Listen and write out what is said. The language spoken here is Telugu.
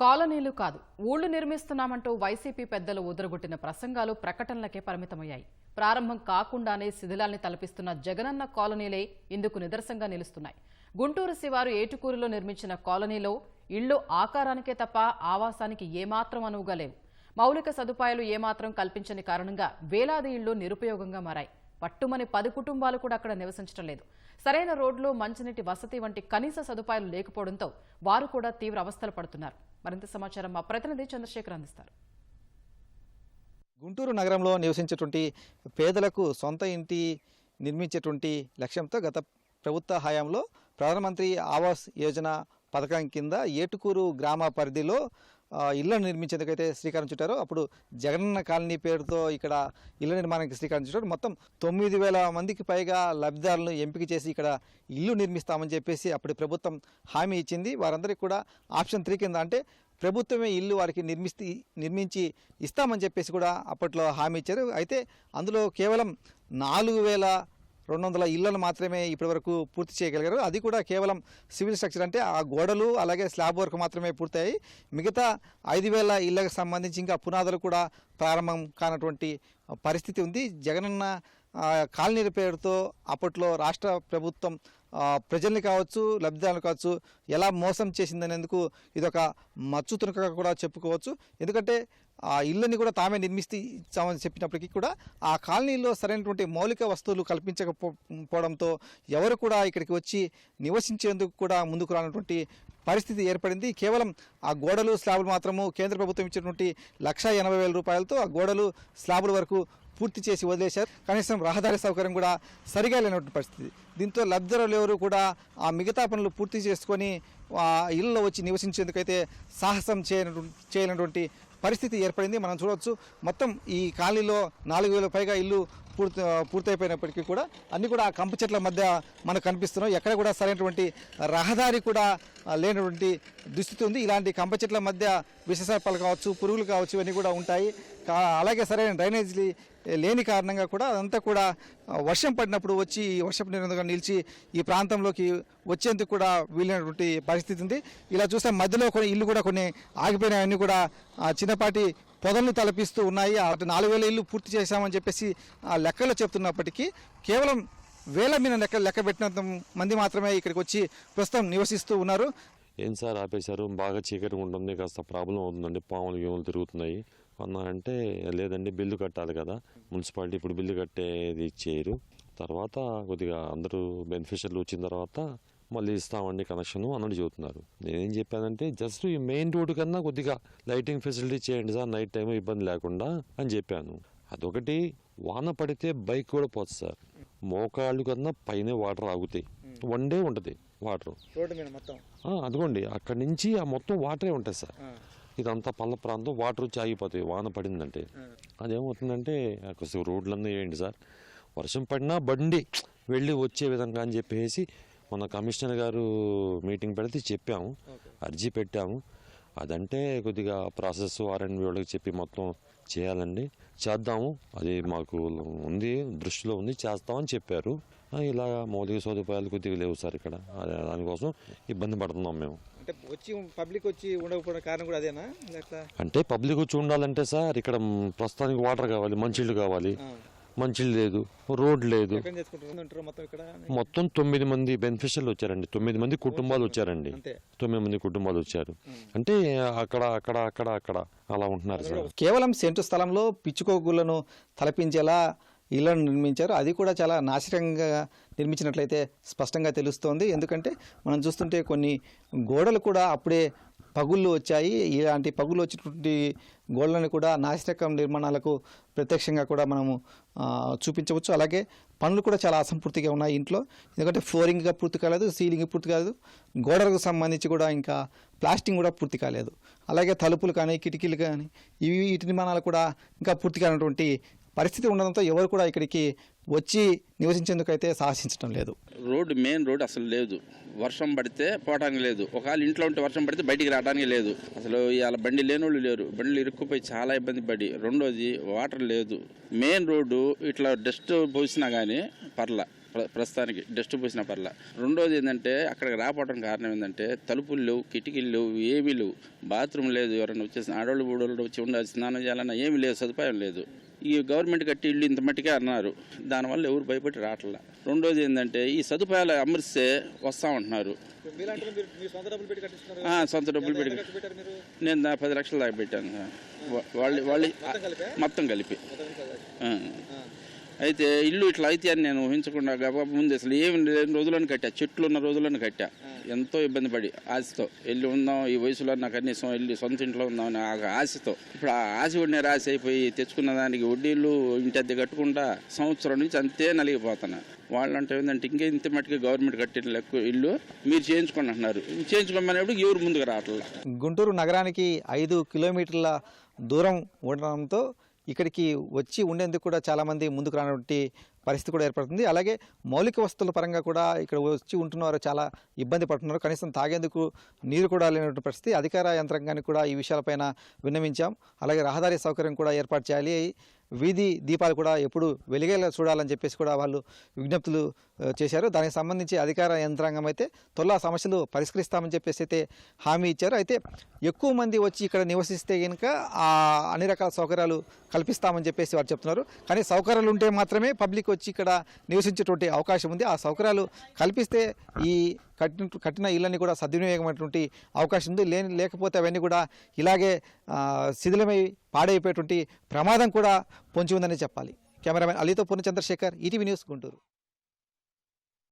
కాలనీలు కాదు ఊళ్ళు నిర్మిస్తున్నామంటూ వైసీపీ పెద్దలు ఉదరగొట్టిన ప్రసంగాలు ప్రకటనలకే పరిమితమయ్యాయి. ప్రారంభం కాకుండానే శిథిలాల్ని తలపిస్తున్న జగనన్న కాలనీలే ఇందుకు నిదర్శంగా నిలుస్తున్నాయి. గుంటూరు శివారు ఏటుకూరులో నిర్మించిన కాలనీలో ఇళ్ళు ఆకారానికే తప్ప ఆవాసానికి ఏమాత్రం అనువుగా లేవు. మౌలిక సదుపాయాలు ఏమాత్రం కల్పించని కారణంగా వేలాది ఇళ్ళు నిరుపయోగంగా మారాయి. పట్టుమని పది కుటుంబాలు కూడా అక్కడ నివసించడం లేదు. సరైన రోడ్లు మంచినీటి వసతి వంటి కనీస సదుపాయాలు లేకపోవడంతో వారు కూడా తీవ్ర అవస్థలు పడుతున్నారు. మరింత సమాచారం మా ప్రతినిధి చంద్రశేఖర్ అందిస్తారు. గుంటూరు నగరంలో నివసించేటువంటి పేదలకు సొంత ఇంటి నిర్మించేటువంటి లక్ష్యంతో గత ప్రభుత్వ హయాంలో ప్రధానమంత్రి ఆవాస్ యోజన పథకం కింద ఏటుకూరు గ్రామ పరిధిలో ఇళ్ళను నిర్మించేందుకైతే శ్రీకారం చుట్టారు. అప్పుడు జగనన్న కాలనీ పేరుతో ఇక్కడ ఇళ్ళ నిర్మాణానికి శ్రీకారం చుట్టారు. మొత్తం తొమ్మిది వేల మందికి పైగా లబ్ధిదారులను ఎంపిక చేసి ఇక్కడ ఇల్లు నిర్మిస్తామని చెప్పేసి అప్పటి ప్రభుత్వం హామీ ఇచ్చింది. వారందరికీ కూడా ఆప్షన్ త్రీ కింద అంటే ప్రభుత్వమే ఇల్లు వారికి నిర్మిస్తే నిర్మించి ఇస్తామని చెప్పేసి కూడా అప్పట్లో హామీ ఇచ్చారు. అయితే అందులో కేవలం నాలుగు వేల రెండు వందల ఇళ్ళను మాత్రమే ఇప్పటివరకు పూర్తి చేయగలిగారు. అది కూడా కేవలం సివిల్ స్ట్రక్చర్ అంటే ఆ గోడలు అలాగే స్లాబ్ వర్క్ మాత్రమే పూర్తయ్యాయి. మిగతా ఐదు వేల ఇళ్ళకు సంబంధించి ఇంకా పునాదులు కూడా ప్రారంభం కానటువంటి పరిస్థితి ఉంది. జగనన్న కాలనీ పేరుతో అప్పట్లో రాష్ట్ర ప్రభుత్వం ప్రజల్ని కావచ్చు లబ్ధిదారులు కావచ్చు ఎలా మోసం చేసిందనేందుకు ఇదొక మచ్చు తునకగా కూడా చెప్పుకోవచ్చు. ఎందుకంటే ఆ ఇళ్ళని కూడా తామే నిర్మిస్తే ఇచ్చామని చెప్పినప్పటికీ కూడా ఆ కాలనీలో సరైనటువంటి మౌలిక వస్తువులు కల్పించకపోవడంతో ఎవరు కూడా ఇక్కడికి వచ్చి నివసించేందుకు కూడా ముందుకు రానటువంటి పరిస్థితి ఏర్పడింది. కేవలం ఆ గోడలు స్లాబులు మాత్రము కేంద్ర ప్రభుత్వం ఇచ్చినటువంటి లక్ష ఎనభై వేల రూపాయలతో ఆ గోడలు స్లాబుల వరకు పూర్తి చేసి వదిలేశారు. కనీసం రహదారి సౌకర్యం కూడా సరిగా లేనటువంటి పరిస్థితి. దీంతో లబ్ధిదారులు ఎవరు కూడా ఆ మిగతా పనులు పూర్తి చేసుకొని ఆ ఇళ్ళలో వచ్చి నివసించేందుకైతే సాహసం చేయనటువంటి చేయనటువంటి పరిస్థితి ఏర్పడింది. మనం చూడవచ్చు మొత్తం ఈ కాలనీలో నాలుగు వేల పైగా ఇల్లు పూర్తి పూర్తయిపోయినప్పటికీ కూడా అన్నీ కూడా ఆ కంప చెట్ల మధ్య మనకు కనిపిస్తున్నాయి. ఎక్కడ కూడా సరైనటువంటి రహదారి కూడా లేనటువంటి దుస్థితి ఉంది. ఇలాంటి కంప చెట్ల మధ్య విషసర్పాలు కావచ్చు పురుగులు కావచ్చు ఇవన్నీ కూడా ఉంటాయి. అలాగే సరైన డ్రైనేజీ లేని కారణంగా కూడా అదంతా కూడా వర్షం పడినప్పుడు వచ్చి ఈ వర్షపు నీరుగా నిలిచి ఈ ప్రాంతంలోకి వచ్చేందుకు కూడా వీలైనటువంటి పరిస్థితి ఉంది. ఇలా చూస్తే మధ్యలో కొన్ని ఇల్లు కూడా కొన్ని ఆగిపోయినవన్నీ కూడా చిన్నపాటి పొదలను తలపిస్తూ ఉన్నాయి. అటు నాలుగు వేల ఇల్లు పూర్తి చేశామని చెప్పేసి ఆ లెక్కలు చెప్తున్నప్పటికీ కేవలం వేల మీద లెక్క లెక్క పెట్టినంత మంది మాత్రమే ఇక్కడికి వచ్చి ప్రస్తుతం నివసిస్తూ ఉన్నారు. ఏం సార్ ఆపేశారు? బాగా చీకటిగా ఉంటుంది కాస్త ప్రాబ్లం అవుతుందండి పాములు గేములు తిరుగుతున్నాయి. అన్నారంటే లేదండి బిల్లు కట్టాలి కదా. మున్సిపాలిటీ ఇప్పుడు బిల్లు కట్టేది ఇచ్చేయరు తర్వాత కొద్దిగా అందరూ బెనిఫిషియర్లు వచ్చిన తర్వాత మళ్ళీ ఇస్తామండి కనెక్షన్ అన్నట్టు చెబుతున్నారు. నేనేం చెప్పానంటే జస్ట్ ఈ మెయిన్ రోడ్డు కన్నా కొద్దిగా లైటింగ్ ఫెసిలిటీ చేయండి సార్ నైట్ టైం ఇబ్బంది లేకుండా అని చెప్పాను. అదొకటి. వాన పడితే బైక్ కూడా పోతుంది సార్. మోకాళ్ళు కన్నా పైన వాటర్ ఆగుతాయి. వన్ డే ఉంటుంది వాటర్. అదిగోండి. అక్కడి నుంచి ఆ మొత్తం వాటరే ఉంటుంది సార్. ఇదంతా పల్ల ప్రాంతం వాటర్ వచ్చి ఆగిపోతాయి. వాన పడిందంటే. అదేమవుతుందంటే రోడ్లన్నీ వేయండి సార్. వర్షం పడినా బండి వెళ్ళి వచ్చే విధంగా అని చెప్పేసి మన కమిషనర్ గారు మీటింగ్ పెడితే చెప్పాము. అర్జీ పెట్టాము. అదంటే కొద్దిగా ప్రాసెస్ ఆర్ఎండ్ వాళ్ళకి చెప్పి మొత్తం చేయాలండి. చేద్దాము. అది మాకు ఉంది దృష్టిలో ఉంది చేస్తామని చెప్పారు. ఇలా మౌలిక సదుపాయాలు కొద్దిగా లేవు సార్ ఇక్కడ. దానికోసం ఇబ్బంది పడుతున్నాం మేము. అంటే వచ్చి పబ్లిక్ వచ్చి ఉండకపోవడం కారణం కూడా అదేనా? అంటే పబ్లిక్ వచ్చి ఉండాలంటే సార్ ఇక్కడ ప్రస్తుతానికి వాటర్ కావాలి మంచిళ్ళు కావాలి. మంచిళ్ళు లేదు రోడ్ లేదు. మొత్తం తొమ్మిది మంది బెనిఫిషియర్లు వచ్చారండి. తొమ్మిది మంది కుటుంబాలు వచ్చారండి. తొమ్మిది మంది కుటుంబాలు వచ్చారు. అంటే అక్కడ అక్కడ అక్కడ అక్కడ అలా ఉంటున్నారు సార్. కేవలం సెంటు స్థలంలో పిచ్చుకోగులను తలపించేలా ఇళ్ళను నిర్మించారు. అది కూడా చాలా నాశనంగా నిర్మించినట్లయితే స్పష్టంగా తెలుస్తోంది. ఎందుకంటే మనం చూస్తుంటే కొన్ని గోడలు కూడా అప్పుడే పగుళ్ళు వచ్చాయి. ఇలాంటి పగుళ్ళు వచ్చినటువంటి గోడలను కూడా నాశనకం నిర్మాణాలకు ప్రత్యక్షంగా కూడా మనము చూపించవచ్చు. అలాగే పనులు కూడా చాలా అసంపూర్తిగా ఉన్నాయి ఇంట్లో. ఎందుకంటే ఫ్లోరింగ్గా పూర్తి కాలేదు సీలింగ్ పూర్తి కాలేదు. గోడలకు సంబంధించి కూడా ఇంకా ప్లాస్టింగ్ కూడా పూర్తి కాలేదు. అలాగే తలుపులు కానీ కిటికీలు కానీ ఇవి వీటి నిర్మాణాలు కూడా ఇంకా పూర్తి కానటువంటి పరిస్థితి ఉండడంతో ఎవరు కూడా ఇక్కడికి వచ్చి నివసించేందుకైతే సాహసించడం లేదు. రోడ్డు మెయిన్ రోడ్ అసలు లేదు. వర్షం పడితే పోవడానికి లేదు. ఒకవేళ ఇంట్లో ఉంటే వర్షం పడితే బయటికి రావడానికి లేదు. అసలు ఇవాళ బండి లేని వాళ్ళు లేరు. బండ్లు ఇరుక్కుపోయి చాలా ఇబ్బంది పడి రెండోది వాటర్ లేదు. మెయిన్ రోడ్డు ఇట్లా డస్ట్ పోసినా కానీ పర్ల. ప్ర- ప్రస్తుతానికి డస్ట్ పోసిన పర్ల. రెండోది ఏంటంటే అక్కడికి రాపోవడం కారణం ఏంటంటే తలుపులు లేవు కిటికీలు లేవు ఏమీ లేవు. బాత్రూమ్ లేదు. ఎవరైనా వచ్చేసి ఆడవాళ్ళు బూడోళ్ళు వచ్చి ఉండాలి స్నానం చేయాలన్నా ఏమీ లేదు సదుపాయం లేదు. ఈ గవర్నమెంట్ కట్టి ఇల్లు ఇంత మట్టికే అన్నారు. దానివల్ల ఎవరు భయపడి రావట్లా. రెండోది ఏంటంటే ఈ సదుపాయాలు అమరిస్తే వస్తామంటున్నారు. ఆ, సొంత డబ్బులు పెట్టి నేను పది లక్షలు దాకా పెట్టాను. వాళ్ళు వాళ్ళు మొత్తం కలిపి. అయితే ఇల్లు ఇట్లా అయితే అని నేను ఊహించకుండా గబగబ ముందు అసలు ఏమి లేని రోజులను కట్టా. చెట్లు ఉన్న రోజులను కట్టా. ఎంతో ఇబ్బంది పడి ఆశతో. వెళ్ళి ఉందాం ఈ వయసులో నాకు కనీసం వెళ్ళి సొంత ఇంట్లో ఉందాం అని ఆ ఆశతో. ఇప్పుడు ఆ ఆశ ఉండే రాశి అయిపోయి తెచ్చుకున్న దానికి వడ్డీలు ఇంటి అద్దె కట్టకుండా సంవత్సరం నుంచి అంతే నలిగిపోతున్నా. వాళ్ళు అంటే ఏంటంటే ఇంకే ఇంత మట్టుకు గవర్నమెంట్ కట్టిన లెక్క ఇల్లు మీరు చేయించుకోండి అంటున్నారు. చేయించుకోమనేప్పుడు ఎవరు ముందుకు రావట్లేదు. గుంటూరు నగరానికి ఐదు కిలోమీటర్ల దూరం ఉండడంతో ఇక్కడికి వచ్చి ఉండేందుకు కూడా చాలామంది ముందుకు రానటువంటి పరిస్థితి కూడా ఏర్పడుతుంది. అలాగే మౌలిక వస్తువుల పరంగా కూడా ఇక్కడ వచ్చి ఉంటున్నవారు చాలా ఇబ్బంది పడుతున్నారు. కనీసం తాగేందుకు నీరు కూడా లేనటువంటి పరిస్థితి. అధికార యంత్రాంగానికి కూడా ఈ విషయాలపైన విన్నవించాం. అలాగే రహదారి సౌకర్యం కూడా ఏర్పాటు చేయాలి. వీధి దీపాలు కూడా ఎప్పుడు వెలిగేలా చూడాలని చెప్పేసి కూడా వాళ్ళు విజ్ఞప్తులు చేశారు. దానికి సంబంధించి అధికార యంత్రాంగం అయితే తొల్లా సమస్యలు పరిష్కరిస్తామని చెప్పేసి అయితే హామీ ఇచ్చారు. అయితే ఎక్కువ మంది వచ్చి ఇక్కడ నివసిస్తే కనుక అన్ని రకాల సౌకర్యాలు కల్పిస్తామని చెప్పేసి వారు చెప్తున్నారు. కానీ సౌకర్యాలు ఉంటే మాత్రమే పబ్లిక్ వచ్చి ఇక్కడ నివసించేటువంటి అవకాశం ఉంది. ఆ సౌకర్యాలు కల్పిస్తే ఈ కట్టిన కట్టిన ఇళ్ళని కూడా సద్వినియోగమైనటువంటి అవకాశం ఉంది. లేని లేకపోతే అవన్నీ కూడా ఇలాగే శిథిలమై పాడైపోయేటువంటి ప్రమాదం కూడా పొంచి ఉందని చెప్పాలి. కెమెరామెన్ అలీతో పూర్ణ చంద్రశేఖర్ ఈటీవీ న్యూస్ గుంటూరు.